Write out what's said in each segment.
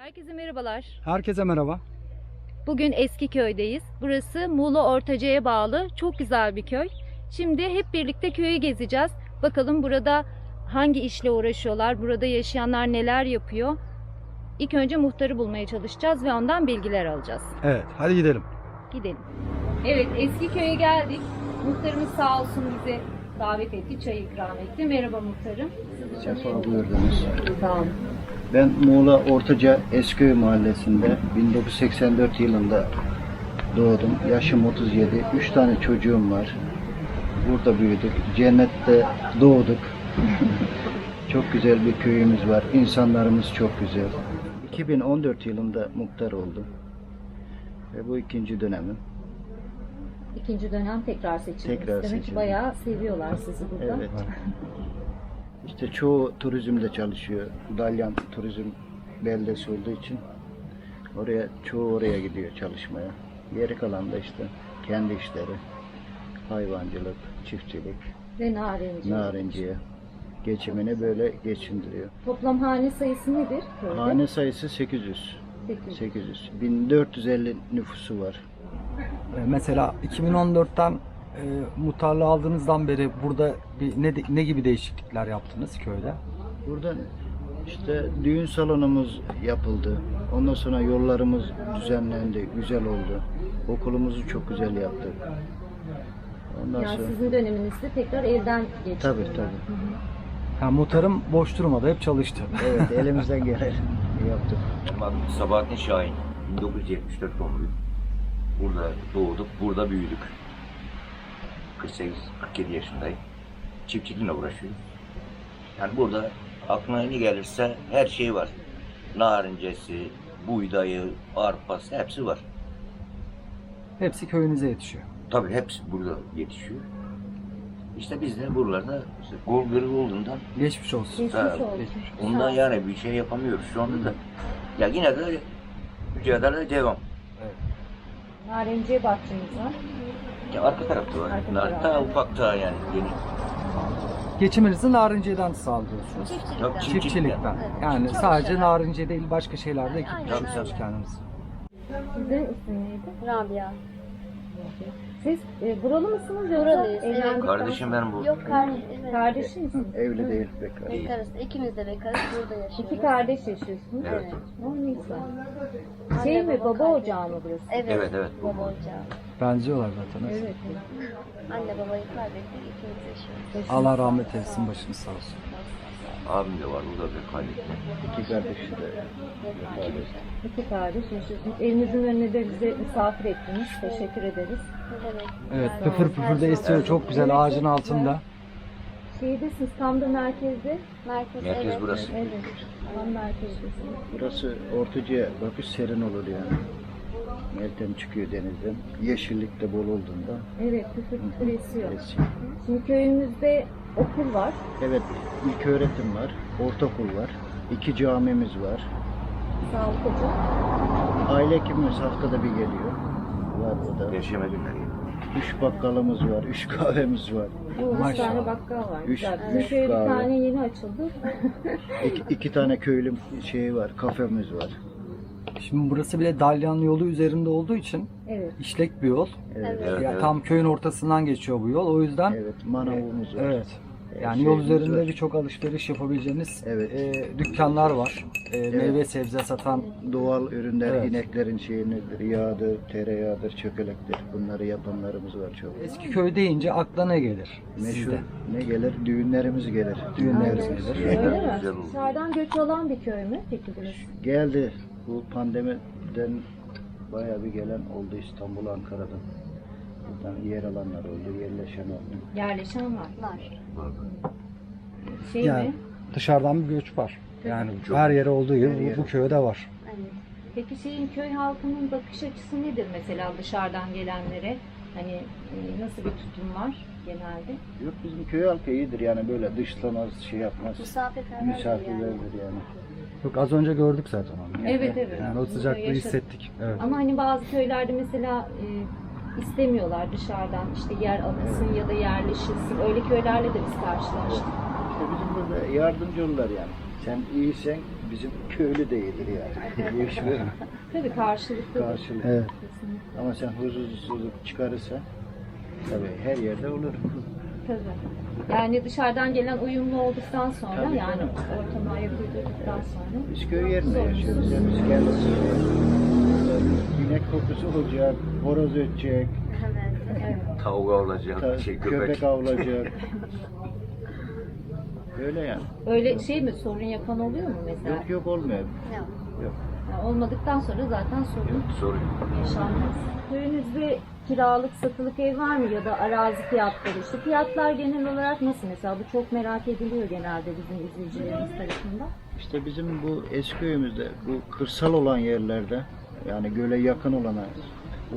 Herkese merhabalar. Herkese merhaba. Bugün eski köydeyiz. Burası Muğla Ortaca'ya bağlı çok güzel bir köy. Şimdi hep birlikte köyü gezeceğiz. Bakalım burada hangi işle uğraşıyorlar, burada yaşayanlar neler yapıyor. İlk önce muhtarı bulmaya çalışacağız ve ondan bilgiler alacağız. Evet, hadi gidelim. Gidelim. Evet, eski köye geldik. Muhtarımız sağ olsun bize davet etti, çay ikram etti. Merhaba muhtarım. Sefa buyurdunuz. Sağ olun. Ben Muğla Ortaca Eskiköy Mahallesi'nde 1984 yılında doğdum. Yaşım 37. Üç tane çocuğum var. Burada büyüdük. Cennette doğduk. çok güzel bir köyümüz var. İnsanlarımız çok güzel. 2014 yılında muhtar oldum. Ve bu ikinci dönemim. İkinci dönem tekrar seçildiniz. Tekrar Demek ki seçildim. bayağı seviyorlar sizi burada. Evet. İşte çoğu turizmde çalışıyor. Dalyan turizm beldesi olduğu için oraya çoğu oraya gidiyor çalışmaya. Geri kalan da işte kendi işleri. Hayvancılık, çiftçilik, Ve narenci. narenciye geçimini böyle geçindiriyor. Toplam hane sayısı nedir? köyde? Hane sayısı 800. Sekiz. 800. 1450 nüfusu var. Ee, Mesela 2014'ten e, muhtarlığı aldığınızdan beri burada bir ne, ne gibi değişiklikler yaptınız köyde? Buradan işte düğün salonumuz yapıldı. Ondan sonra yollarımız düzenlendi, güzel oldu. Okulumuzu çok güzel yaptık. Ondan Yani sonra sizin döneminizde tekrar evden geçti. tabii tabii. Ha, muhtarım boş durmadı, hep çalıştı. Evet elimizden geleni yaptık. Adım Sabahattin Şahin. 1974 doğumluyum. Burada doğduk, burada büyüdük. 48-47 yaşındayım. Çiftçilikle uğraşıyorum. Yani burada aklına ne gelirse her şey var. Narincesi, buğdayı, arpası hepsi var. Hepsi köyünüze yetişiyor. Tabii hepsi burada yetişiyor. İşte biz de buralarda işte gol kırık olduğundan Geçmiş olsun. Geçmiş Ha, olsun. geçmiş. ondan yani bir şey yapamıyoruz şu anda da. Ya yine de mücadele devam. Narenciye bahçemiz var. Ya arka tarafta var. Arka Nar, tarafta. ta ufak ta yani yeni. Geçiminizi narinceden sağlıyorsunuz. Yok, Çiftçilikten. Yani sadece narinciye değil başka şeylerde ekip tabii. kendiniz. Sizin isim neydi? Rabia. Siz e, buralı mısınız yoksa Buralıyız, evet. evlendikten Kardeşim benim bu. Yok kardeş. Evet. Kardeşi misiniz? Evli değil bekar. Bekarız. İkimiz de bekarız. Burada yaşıyoruz. İki kardeş yaşıyorsunuz. Evet. O ne güzel. Anne, Şey mi baba kardeş. ocağı mı burası? Evet. Evet, evet. Baba ocağı. Benziyorlar zaten. Evet. Anne babayı kaybettik. İkimiz yaşıyoruz. Allah rahmet eylesin, başınız sağ olsun. Abim de var. O da bir kaybetme. İki kardeşi de vefat etti. İki kardeş yaşıyorsunuz. Evinizin önüne de bize misafir ettiniz. Teşekkür ederiz. Evet, Yani pıfır her pıfır da şey esiyor çok güzel ağacın altında. Şeydesiniz tam da merkezde. Merkez, Merkez evet. burası. Evet. Tam merkezdesiniz. Burası Ortaca'ya bakış serin olur yani. Meltem çıkıyor denizden. Yeşillik de bol olduğunda. Evet püfür püfür esiyor. esiyor. Şimdi köyümüzde okul var. Evet, ilk öğretim var, ortaokul var, iki camimiz var. Sağlık ocağı. Aile hekimimiz haftada bir geliyor. Var burada. Perşembe günleri. Üç bakkalımız var, üç kahvemiz var. Bu üç Maşallah. tane bakkal var. Üç-. Bizim üç bir kahve. tane yeni açıldı. İki, iki tane köylü şeyi var, kafemiz var. Şimdi burası bile Dalyan yolu üzerinde olduğu için Evet. işlek bir yol. Evet, Evet, Yani evet. tam köyün ortasından geçiyor bu yol. O yüzden evet manavımız var. evet. Yani Şeyimiz yol üzerinde var. birçok alışveriş yapabileceğiniz Evet. e, dükkanlar var. E, Meyve sebze satan Doğal ürünler, Evet. ineklerin şeyi nedir, yağdır, tereyağıdır, çökelektir. Bunları yapanlarımız var çok. eski köy deyince akla ne gelir Meşhur sizde? ne gelir? Düğünlerimiz gelir. Düğünlerimiz Aynen. gelir. Öyle mi? Güzel oldu. Dışarıdan göç olan bir köy mü peki burası? Geldi. Bu pandemiden bayağı bir gelen oldu İstanbul, Ankara'dan. Buradan yer alanlar oldu, yerleşen oldu. Yerleşen var. Var. Şey Yani mi? dışarıdan bir göç var. Yani Çok. her yere olduğu gibi Her bu, yere. bu köyde var. Evet. Peki şeyin köy halkının bakış açısı nedir mesela dışarıdan gelenlere? Hani e, nasıl bir tutum var genelde? Yok bizim köy halkı iyidir yani böyle dışlamaz, şey yapmaz. Misafirperver yani. Misafirlerdir yani. Yok az önce gördük zaten onu. Evet evet. Yani o sıcaklığı yaşadık. hissettik. Evet. Ama hani bazı köylerde mesela e, istemiyorlar dışarıdan işte yer alınsın ya da yerleşilsin. Öyle köylerle de biz karşılaştık. İşte bizim burada yardımcı olurlar yani. Sen iyisen bizim köylü değildir yani. İş böyle. Tabii karşılıklı. Karşılık. Evet. Ama sen huzursuzluk çıkarırsa tabii her yerde olur. Tabii. Yani dışarıdan gelen uyumlu olduktan sonra Tabii, yani canım. ortama ayak uydurduktan sonra. Biz köy yerinde yaşıyoruz. Yani biz kendimiz inek kokusu olacak, horoz ötecek, Evet. Tavuk olacak, ta- şey, köpek. köpek. avlayacak. Öyle yani. Öyle şey mi sorun yapan oluyor mu mesela? Yok yok olmuyor. Yok. Yok. Yani olmadıktan sonra zaten sorun Sorun. yaşanmaz. Köyünüzde kiralık satılık ev var mı ya da arazi fiyatları işte fiyatlar genel olarak nasıl mesela bu çok merak ediliyor genelde bizim izleyicilerimiz tarafından. İşte bizim bu eski köyümüzde bu kırsal olan yerlerde yani göle yakın olana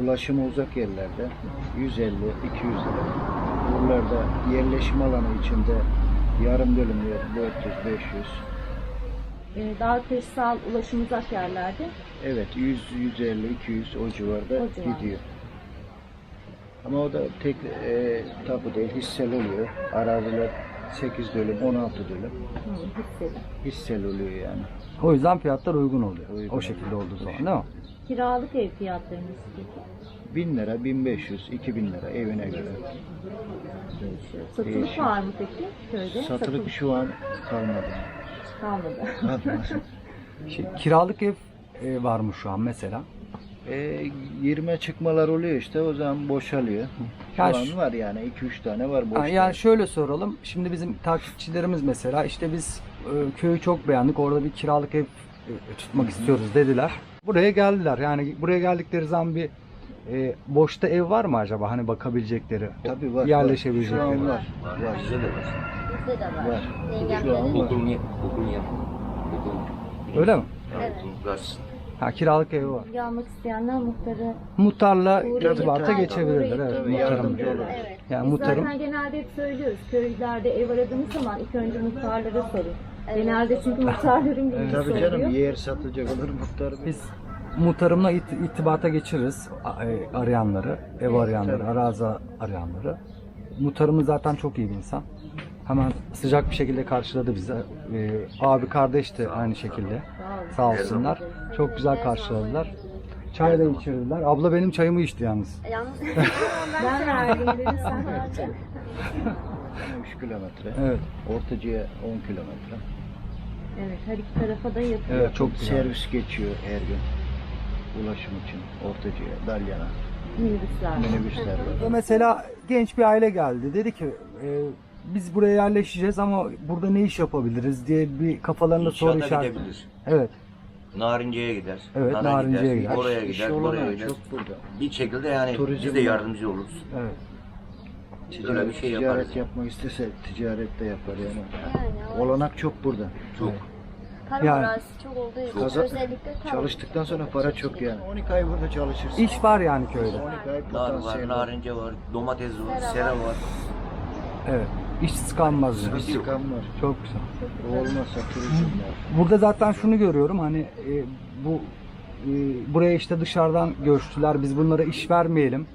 ulaşıma uzak yerlerde 150 200 lira. Buralarda yerleşim alanı içinde yarım dönüm yer 400 500. Ee, daha kırsal ulaşım uzak yerlerde Evet 100 150 200 o civarda O civarda. gidiyor. Ama o da tek e, tapu değil hissel oluyor. Araziler 8 dönüm 16 dönüm hisseli. hissel oluyor yani. O yüzden fiyatlar uygun oluyor. Uygun o şekilde oluyor. olduğu zaman değil mi? Kiralık ev fiyatları nasıl peki? 1000 lira 1500 2000 lira evine göre. Değişiyor. Satılık Değişiyor. var mı peki köyde? Satılık şu an kalmadı. kalmadı. Şey, kiralık ev e, var mı şu an mesela? E, 20 çıkmalar oluyor işte o zaman boşalıyor. Şu an var yani 2-3 tane var boş. Ha, yani şöyle soralım. Şimdi bizim takipçilerimiz mesela işte biz e, köyü çok beğendik. Orada bir kiralık ev e, tutmak istiyoruz dediler. Buraya geldiler. Yani buraya geldikleri zaman bir e, boşta ev var mı acaba? Hani bakabilecekleri, Tabii var. yerleşebilecekleri. Şu an var. Var. Var. Bizde de var. Bizde de var. Var. Şu an var. Okul, okul yap. Okul. Öyle mi? Evet. Okul, gaz. Ha kiralık evi var. Almak isteyenler muhtarı Muhtarla Uğrayıp- irtibata geçebilirler. Evet, Tabii, yardımcı muhtarım. olur. Evet. Yani Biz muhtarım zaten genelde hep söylüyoruz. Köylerde ev aradığınız zaman ilk önce muhtarlara sorun. Evet. Genelde çünkü muhtarların bilgisi Tabii canım yer satacak olur muhtar. Biz muhtarımla it- irtibata geçiririz a- e, arayanları, ev arayanları, arazi arayanları. Muhtarımız zaten çok iyi bir insan. Hemen sıcak bir şekilde karşıladı bizi. Ee, abi kardeş de aynı şekilde. Sağ olsunlar. Çok güzel karşıladılar. Çay da içirdiler. Abla benim çayımı içti yalnız. Yalnız Ben verdim dedim sen verdin. 3 kilometre. Evet. Ortacıya 10 kilometre. Evet her iki tarafa da yapıyor. Evet çok güzel. Servis geçiyor her gün. Ulaşım için Ortacıya, Dalyan'a. Minibüsler. Minibüsler var. Mesela genç bir aile geldi. Dedi ki e, biz buraya yerleşeceğiz ama burada ne iş yapabiliriz diye bir kafalarında soru İnşaata işareti. gidebilir. Evet. Narince'ye gider. Evet, Nana Narince'ye gider. Oraya İş gider, olanağı buraya gider. çok burada. Bir şekilde yani Turizm biz de var. yardımcı oluruz. Evet. Böyle bir şey ticaret yaparız. yapmak istese ticaret de yapar yani. yani o Olanak çok burada. Çok. tarım Yani- çok olduğu için Kaza- özellikle tarım. Çalıştıktan sonra para çok yani. 12 ay burada çalışırsın. İş var yani köyde. 12 ay Nar var, potansiyel var. narince var, domates var, Sera sera var. var. Evet. İşsiz kalmaz yani. Sıkan var. Çok güzel. O olmazsa turizm var. Burada zaten şunu görüyorum hani e, bu e, buraya işte dışarıdan göçtüler biz bunlara iş vermeyelim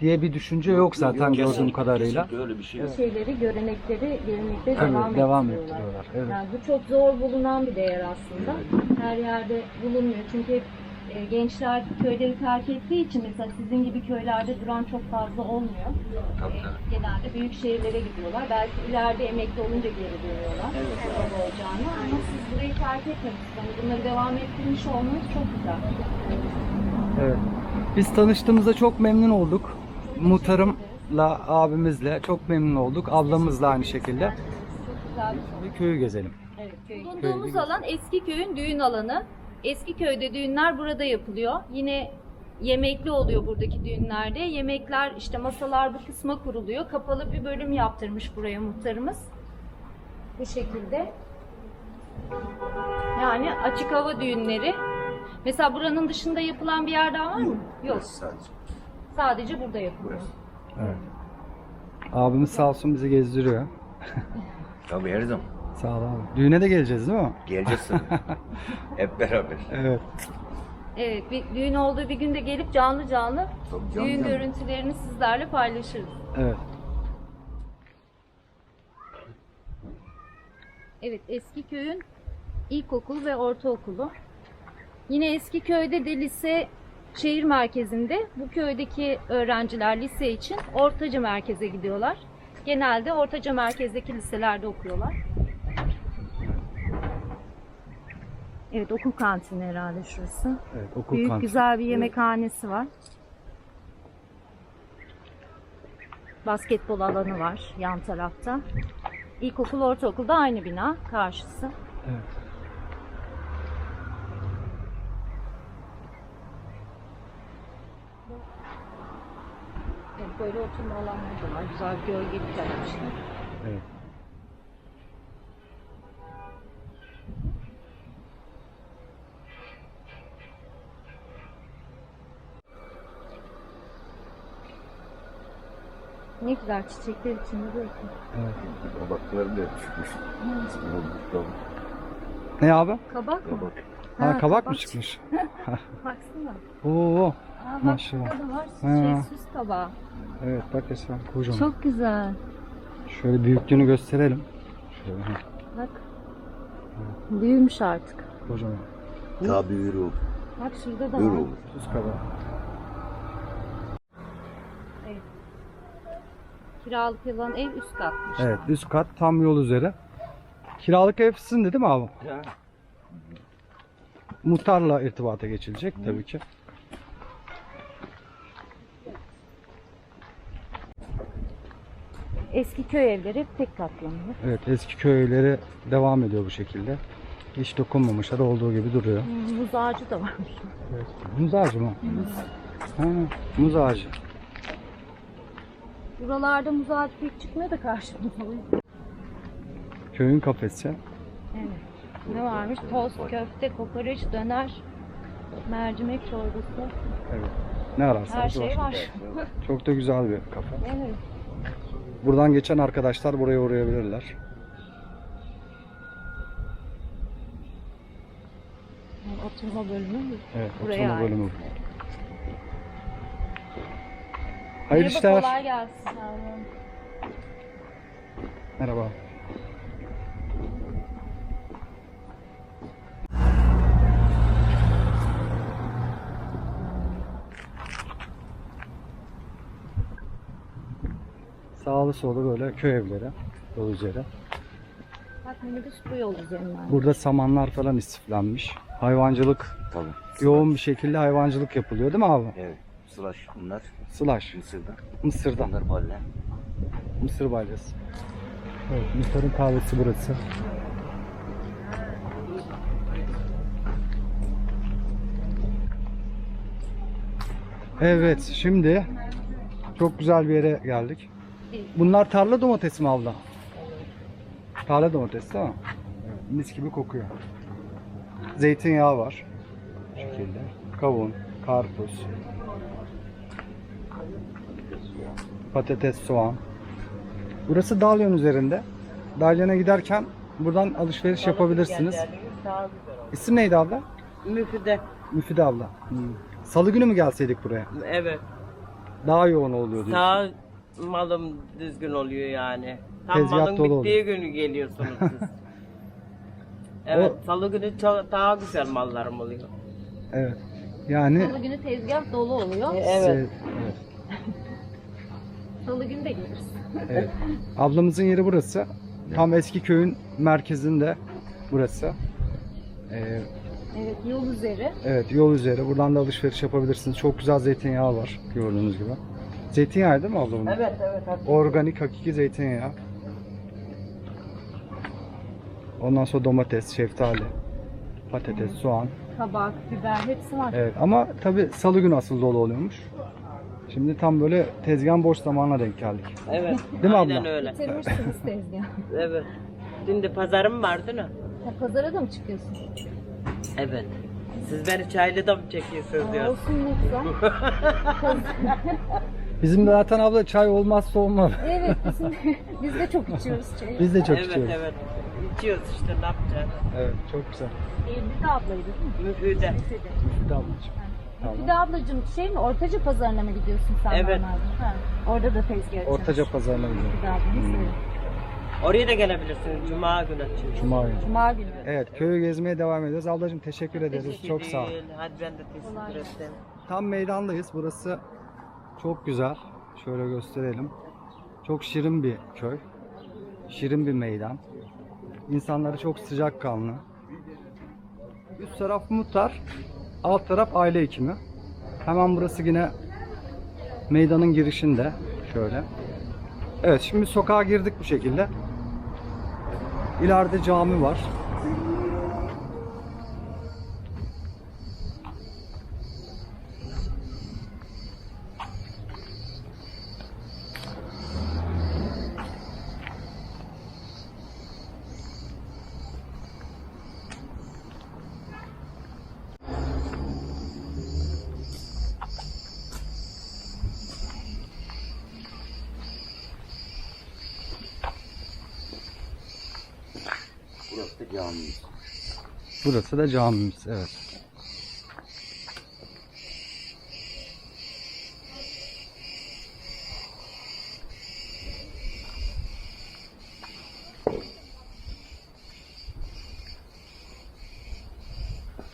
diye bir düşünce yok zaten gördüğüm Kesinlikle, kadarıyla. kesinlikle öyle bir şey yok. Şeyleri, görenekleri, gelenekleri Tabii, devam, devam ettiriyorlar. ettiriyorlar, evet. Yani bu çok zor bulunan bir değer aslında. Her yerde bulunmuyor. Çünkü hep e, gençler köyleri terk ettiği için mesela sizin gibi köylerde duran çok fazla olmuyor. Tabii, E, tabii. genelde büyük şehirlere gidiyorlar. Belki ileride emekli olunca geri dönüyorlar. Evet. olacağını. Ama siz burayı terk etmemişsiniz. Yani bunları devam ettirmiş olmanız çok güzel. Evet. Biz tanıştığımızda çok memnun olduk. Muhtarımla abimizle çok memnun olduk. Ablamızla aynı şekilde. Çok güzel bir köyü gezelim. Evet, Bulunduğumuz alan eski köyün düğün alanı. Eski köyde düğünler burada yapılıyor. Yine yemekli oluyor buradaki düğünlerde. Yemekler işte masalar bu kısma kuruluyor. Kapalı bir bölüm yaptırmış buraya muhtarımız. Bu şekilde. Yani açık hava düğünleri. Mesela buranın dışında yapılan bir yer daha var mı? Yok. Sadece. Sadece burada yapılıyor. Evet. Abimiz sağ olsun bizi gezdiriyor. Tabii her zaman. Sağ ol abi. Düğüne de geleceğiz değil mi? Geleceğiz tabii. Hep beraber. Evet. Evet, bir düğün olduğu bir günde gelip canlı canlı Tabii, canlı düğün canlı. görüntülerini sizlerle paylaşırız. Evet. Evet, eski köyün ilkokul ve ortaokulu. Yine eski köyde de lise şehir merkezinde. Bu köydeki öğrenciler lise için Ortaca merkeze gidiyorlar. Genelde Ortaca merkezdeki liselerde okuyorlar. Evet okul kantini herhalde şurası. Evet, okul Büyük kantini. güzel bir yemekhanesi var. Basketbol alanı var yan tarafta. İlkokul, ortaokul da aynı bina karşısı. Evet. Evet, böyle oturma alanları da var. Güzel bir gölgelik yapmışlar. Evet. Ne güzel çiçekler içinde böyle. evet. Kabakları da çıkmış. Ne abi? Kabak mı? Ha, Ha, kabak mı kabak çıkmış? Baksana. Oo. Aa, bak Maşallah. var. Ha. Şey, süs kabağı. Evet bak Esra kocaman. Çok güzel. Şöyle büyüklüğünü gösterelim. Şöyle ha, Bak. Büyümüş artık. kocaman. Tabii ürü olur. Bak şurada da Ürü var. olur. Süs kabağı. Kiralık olan ev üst katmış. Evet üst kat tam yol üzeri. Kiralık ev sizin de değil mi abi? Ya. Muhtarla irtibata geçilecek tabii ki. Eski köy evleri hep tek katlanıyor. Evet eski köyleri devam ediyor bu şekilde. Hiç dokunmamışlar olduğu gibi duruyor. Muz ağacı da varmış. Evet. Muz ağacı mı? Ha, muz ağacı. Buralarda muz ağacı pek çıkmıyor da karşımıza. Köyün kafesi. Evet. Ne varmış? Tost, köfte, kokoreç, döner, mercimek çorbası. Evet. Ne ararsanız Her şey var. Çok da güzel bir kafe. Evet. Buradan geçen arkadaşlar buraya uğrayabilirler. Yani Oturma bölümü. Evet, Buraya oturma ait. bölümü. bu. Hayırlı Merhaba, işler. Kolay gelsin. Merhaba. Sağlı solu böyle köy evleri yol üzeri. Bak minibüs bu yol üzerinden. Burada samanlar falan istiflenmiş. Hayvancılık Tabii. yoğun bir şekilde hayvancılık yapılıyor değil mi abi? Evet. Slash bunlar. Slash. Mısır'da. Mısır'dan. Bunlar balle. Mısır balyası. Evet, Mısır'ın kahvesi burası. Evet, şimdi çok güzel bir yere geldik. Bunlar tarla domatesi mi abla? Tarla domatesi değil mi? Evet, mis gibi kokuyor. Zeytinyağı var. Bu şekilde. Kavun, karpuz. Patates, soğan. Burası Dalyan üzerinde. Dalyan'a giderken buradan alışveriş yapabilirsiniz. İsim neydi abla? Müfide. Müfide abla. Hmm. Salı günü mü gelseydik buraya? Evet. Daha yoğun oluyor diyorsun. Sağ malım düzgün oluyor yani. Tam Tezgah malın bittiği günü geliyorsunuz siz. evet, salı günü çok daha güzel mallarım oluyor. Evet. Yani Salı günü tezgah dolu oluyor. Evet. evet. Salı günü de geliriz. evet. Ablamızın yeri burası. Tam eski köyün merkezinde burası. Ee, Evet yol üzeri. evet yol üzeri. Buradan da alışveriş yapabilirsiniz. Çok güzel zeytinyağı var gördüğünüz gibi. Zeytinyağı değil mi abla bunun? Evet evet. hadi. Organik hakiki zeytinyağı. Ondan sonra domates, şeftali, patates, soğan. Kabak, biber hepsi var. Evet ama tabi salı günü asıl dolu oluyormuş. Şimdi tam böyle tezgahın boş zamanına denk geldik. Evet. Değil mi Aynen abla? öyle. Bitirmişsiniz tezgahı. Evet. Şimdi pazarım vardı ne? Ha, pazara da mı çıkıyorsun? Evet. Siz beni çaylıda mı çekiyorsunuz Aa, diyor. olsun ne güzel. Bizim de zaten abla çay olmazsa olmaz. evet bizim, biz de çok içiyoruz çayı. Biz de çok evet içiyoruz. evet. İçiyoruz işte ne yapacağız. Evet, çok güzel. Bir de ablaydı değil mi? Müfide. Müfide. Müfide ablacığım. Tamam. Bir de ablacığım şey mi Ortaca pazarına mı gidiyorsun sen Evet. normalde? Ha, orada da tezgah açıyorsun. Ortaca pazarına gidiyor. Bir de evet. Oraya da gelebilirsiniz. Cuma günü. Cuma günü. Cuma günü. Evet köyü gezmeye devam ediyoruz. Ablacığım teşekkür ederiz. Teşekkür Çok sağ ol. Hadi ben de teşekkür ederim. Tam meydandayız. Burası çok güzel. Şöyle gösterelim. Çok şirin bir köy. Şirin bir meydan. İnsanları çok sıcakkanlı. Üst taraf muhtar, alt taraf aile hekimi. Hemen burası yine meydanın girişinde. Şöyle. Evet şimdi sokağa girdik bu şekilde. İleride cami var. Burası da cami. Burası da camimiz. Evet.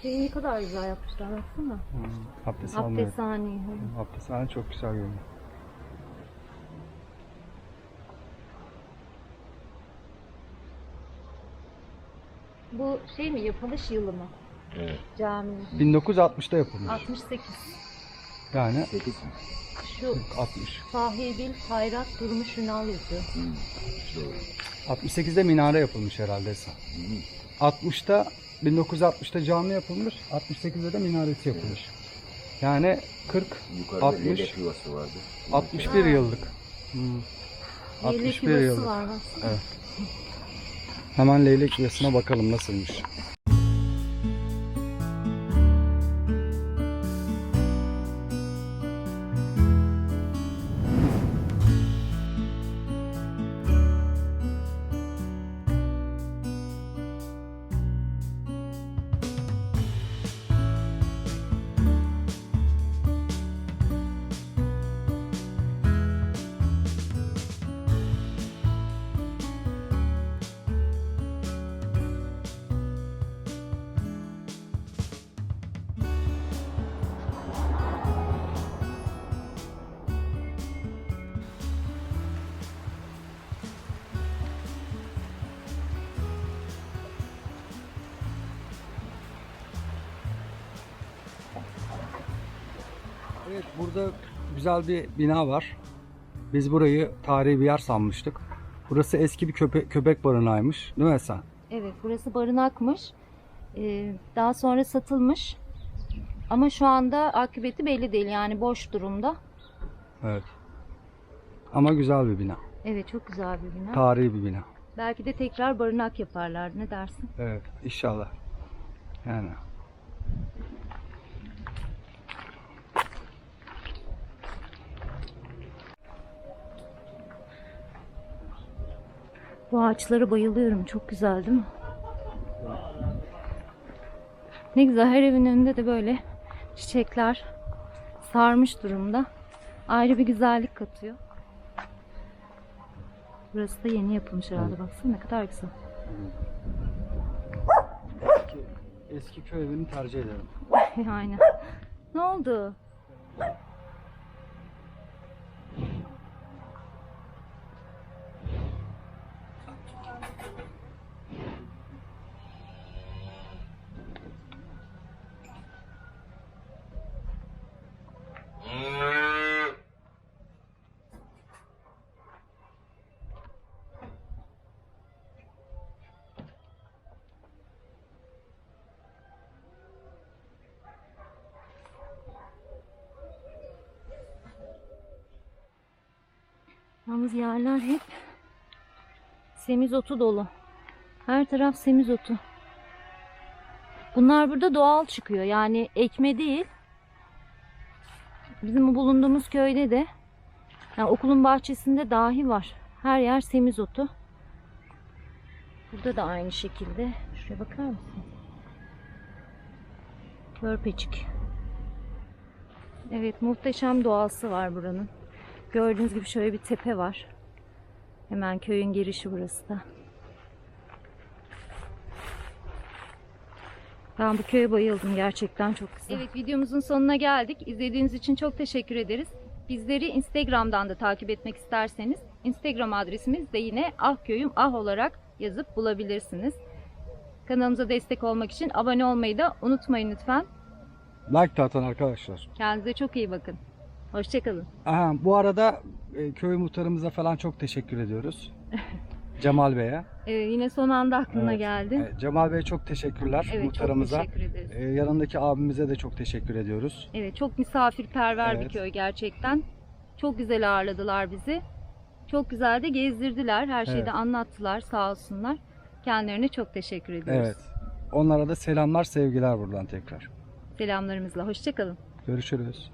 Şeyi ne kadar güzel yapmışlar baksana. Abdest almıyor. Abdesthane. Abdesthane çok güzel görünüyor. Bu şey mi yapılış yılı mı? Evet. Caminin. 1960'da yapılmış. 68. Yani 8 mi? Şu 60. sahibil hayrat durmuş Ünal yazıyor. Doğru. 68'de minare yapılmış herhalde Esen. 60'ta 1960'ta cami yapılmış, 68'de de minaresi yapılmış. Yani 40 Yukarıda 60. leylek yuvası vardı. 61 yıllık. Hmm. Leylek 61 yuvası yıllık. var baksana. Hemen leylek yuvasına bakalım nasılmış. Evet burada güzel bir bina var. Biz burayı tarihi bir yer sanmıştık. Burası eski bir köpe- köpek barınağıymış. Değil mi Esen? Evet burası barınakmış. Ee, daha sonra satılmış. Ama şu anda akıbeti belli değil yani boş durumda. Evet. Ama güzel bir bina. Evet çok güzel bir bina. Tarihi bir bina. Belki de tekrar barınak yaparlar. Ne dersin? Evet inşallah. Yani. Bu ağaçlara bayılıyorum. Çok güzel değil mi? Ne güzel her evin önünde de böyle çiçekler sarmış durumda. Ayrı bir güzellik katıyor. Burası da yeni yapılmış herhalde. Baksana ne kadar güzel. Eski, eski köy evini tercih ederim. Aynen. Ne oldu? Yalnız yerler hep semizotu dolu. Her taraf semizotu. Bunlar burada doğal çıkıyor. Yani ekme değil. Bizim bu bulunduğumuz köyde de yani okulun bahçesinde dahi var. Her yer semizotu. Burada da aynı şekilde. Şuraya bakar mısın? Körpecik. Evet muhteşem doğası var buranın. Gördüğünüz gibi şöyle bir tepe var. Hemen köyün girişi burası da. Ben bu köye bayıldım gerçekten çok güzel. Evet videomuzun sonuna geldik. İzlediğiniz için çok teşekkür ederiz. Bizleri Instagram'dan da takip etmek isterseniz Instagram adresimiz de yine ahköyüm ah olarak yazıp bulabilirsiniz. Kanalımıza destek olmak için abone olmayı da unutmayın lütfen. Like de atan arkadaşlar. Kendinize çok iyi bakın. Hoşçakalın. Aha, bu arada e, köy muhtarımıza falan çok teşekkür ediyoruz. Cemal Bey'e. Ee, yine son anda aklına Evet. geldi. E, Cemal Bey'e çok teşekkürler Evet çok muhtarımıza. teşekkür ederiz. E, yanındaki abimize de çok teşekkür ediyoruz. Evet çok misafirperver bir Evet. köy gerçekten. Çok güzel ağırladılar bizi. Çok güzel de gezdirdiler. Her şeyi Evet. de anlattılar sağ olsunlar. Kendilerine çok teşekkür ediyoruz. Evet. Onlara da selamlar, sevgiler buradan tekrar. Selamlarımızla. Hoşçakalın. Görüşürüz.